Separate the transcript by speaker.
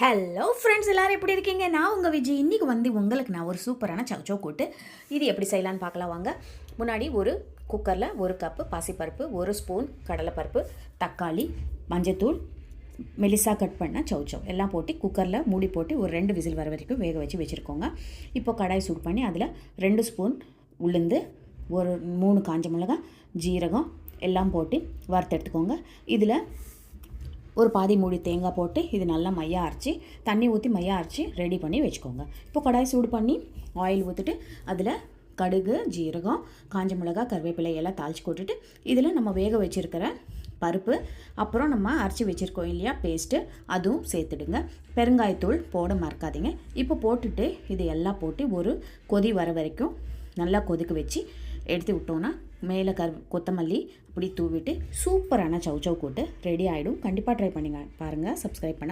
Speaker 1: Hello friends எல்லோரும் எப்படி இருக்கீங்க? நான் உங்கள் விஜய். இன்றைக்கி வந்து உங்களுக்கு நான் ஒரு சூப்பரான சவுச்சோ கூட்டு. இது எப்படி செய்யலான்னு பார்க்கலாம் வாங்க. முன்னாடி ஒரு குக்கரில் ஒரு கப்பு பாசிப்பருப்பு ஒரு ஸ்பூன் கடலைப்பருப்பு தக்காளி மஞ்சத்தூள் மெலிசா கட் பண்ண சவுச்சவ் எல்லாம் போட்டு குக்கரில் மூடி போட்டு ஒரு ரெண்டு விசில் வர வரைக்கும் வேக வச்சு வச்சுருக்கோங்க. இப்போ கடாய் சூட் பண்ணி அதில் ரெண்டு ஸ்பூன் உளுந்து ஒரு மூணு காஞ்ச மிளகாய் ஜீரகம் எல்லாம் போட்டு வறுத்து எடுத்துக்கோங்க. இதில் ஒரு பாதி மூடி தேங்காய் போட்டு இது நல்லா மையா அரைச்சி தண்ணி ஊற்றி மையா அரைச்சி ரெடி பண்ணி வச்சுக்கோங்க. இப்போ கடாய் சூடு பண்ணி ஆயில் ஊற்றிட்டு அதில் கடுகு ஜீரகம் காஞ்ச மிளகாய் கருவேப்பிலை எல்லாம் தாளிச்சு போட்டுட்டு இதில் நம்ம வேக வச்சுருக்கிற பருப்பு அப்புறம் நம்ம அரைச்சி வச்சுருக்கோம் இல்லையா பேஸ்ட்டு அதுவும் சேர்த்துடுங்க. பெருங்காயத்தூள் போட மறக்காதீங்க. இப்போ போட்டுட்டு இது எல்லாம் போட்டு ஒரு கொதி வர வரைக்கும் நல்லா கொதிக்க வச்சு எடுத்து விட்டோன்னா மேலே கரு கொத்தமல்லி அப்படி தூவிட்டு சூப்பரான சவுச்சவ் கூட்டு ரெடி ஆகிடும் கண்டிப்பாக ட்ரை பண்ணுங்க பாருங்கள் சப்ஸ்கிரைப் பண்ண